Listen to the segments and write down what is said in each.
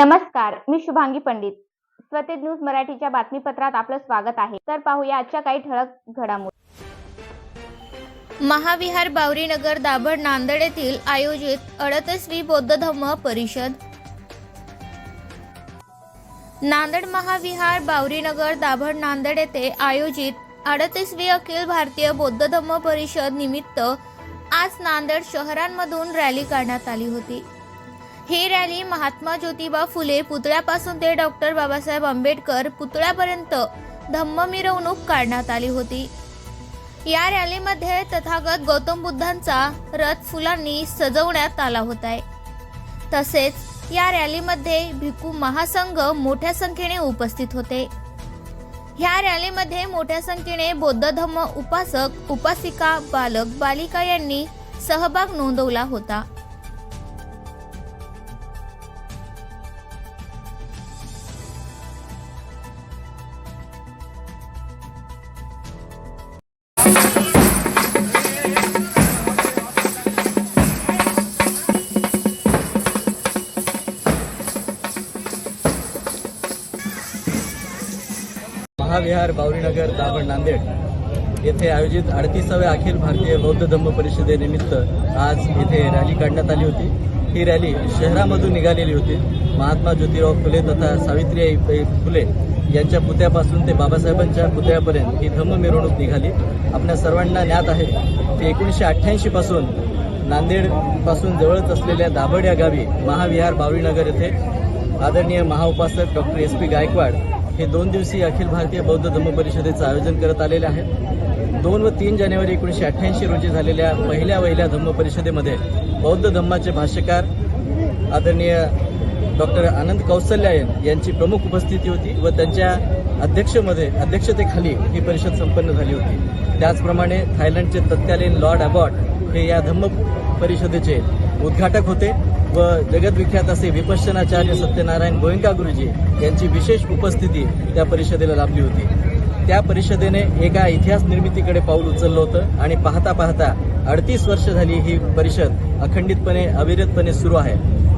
नमस्कार मी शुभांगी पंडित. स्वतेज न्यूज मराठीच्या बातमीपत्रात आपलं स्वागत आहे. तर पाहूया आजच्या काही ठळक घडामोडी. महाविहार बावरीनगर दाभड नांदेड येथील आयोजित अडतसवी बौद्ध धम्म परिषद. नांदेड महाविहार बावरीनगर दाभड नांदेड येथे आयोजित अडतीसवी अखिल भारतीय बौद्ध धम्म परिषद निमित्त आज नांदेड शहरांमधून रॅली काढण्यात आली होती. ही रॅली महात्मा ज्योतिबा फुले पुतळ्यापासून ते डॉक्टर बाबासाहेब आंबेडकर पुतळ्यापर्यंत धम्म मिरवणूक काढण्यात आली होती. या रॅलीमध्ये तथागत गौतम बुद्धांचा रथ फुलांनी सजवण्यात आला होता तसेच या रॅलीमध्ये भिक्खू महासंघ मोठ्या संख्येने उपस्थित होते. ह्या रॅलीमध्ये मोठ्या संख्येने बौद्ध धम्म उपासक उपासिका बालक बालिका यांनी सहभाग नोंदवला होता. महाविहार बावरीनगर दाभण नांदेड येथे आयोजित अडतीसाव्या अखिल भारतीय बौद्ध धम्म परिषदेनिमित्त आज येथे रॅली काढण्यात आली होती. ही रॅली शहरामधून निघालेली होती. महात्मा ज्योतिराव फुले तथा सावित्रीबाई फुले यांच्या पुतळ्यापासून ते बाबासाहेबांच्या पुतळ्यापर्यंत ही धम्म मिरवणूक निघाली. आपल्या सर्वांना ज्ञात आहे की एकोणीसशे अठ्ठ्याऐंशी पासून जवळच असलेल्या दाभड या गावी महाविहार बावरीनगर येथे आदरणीय महाउपासक डॉक्टर एस पी गायकवाड हे दोन दिवसीय अखिल भारतीय बौद्ध धम्म परिषदेचं आयोजन करत आलेले आहे दोन व तीन जानेवारी एकोणीसशे अठ्ठ्याऐंशी रोजी झालेल्या पहिल्या वहिल्या धम्म परिषदेमध्ये बौद्ध धम्माचे भाष्यकार आदरणीय डॉक्टर आनंद कौसल्यायन यांची प्रमुख उपस्थिती होती व त्यांच्या अध्यक्षमध्ये अध्यक्षतेखाली ही परिषद संपन्न झाली होती. त्याचप्रमाणे थायलंडचे तत्कालीन लॉर्ड अबॉट हे या धम्म परिषदेचे उद्घाटक होते. व जगद्विख्यात असे विपश्चनाचार्य सत्यनारायण गोयंका गुरुजी यांची विशेष उपस्थिती त्या परिषदेला लाभली होती. त्या परिषदेने एका इतिहास निर्मितीकडे पाऊल उचललं होतं आणि पाहता पाहता अडतीस वर्ष झाली ही परिषद अखंडितपणे अविरतपणे सुरू आहे.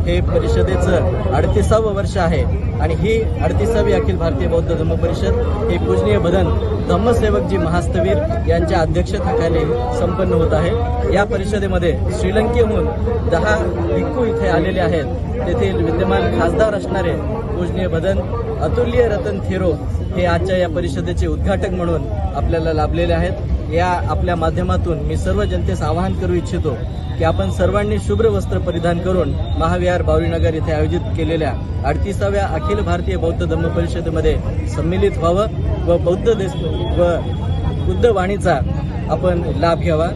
हे परिषदेचं अडतीसावं वर्ष आहे. आणि ही अडतीसावी अखिल भारतीय बौद्ध धम्म परिषद ही पूजनीय बदन धम्मसेवकजी महास्तवीर यांच्या अध्यक्षतेखाली संपन्न होत आहे. या परिषदेमध्ये श्रीलंकेहून दहा भिक्खू इथे आलेले आहेत. तेथील विद्यमान खासदार असणारे पूजनीय बदन अतुल्य रतन थेरो हे आजच्या या परिषदेचे उद्घाटक म्हणून आपल्याला लाभलेले आहेत. या आपल्या माध्यमातून मी सर्व जनतेस आवाहन करू इच्छितो की आपण सर्वांनी शुभ्र वस्त्र परिधान करून महाविहार बावरीनगर येथे आयोजित केलेल्या अडतीसाव्या अखिल भारतीय बौद्ध धम्म परिषदेमध्ये सम्मिलित व्हावं व बौद्ध देश व बुद्ध वाणीचा आपण लाभ घ्यावा.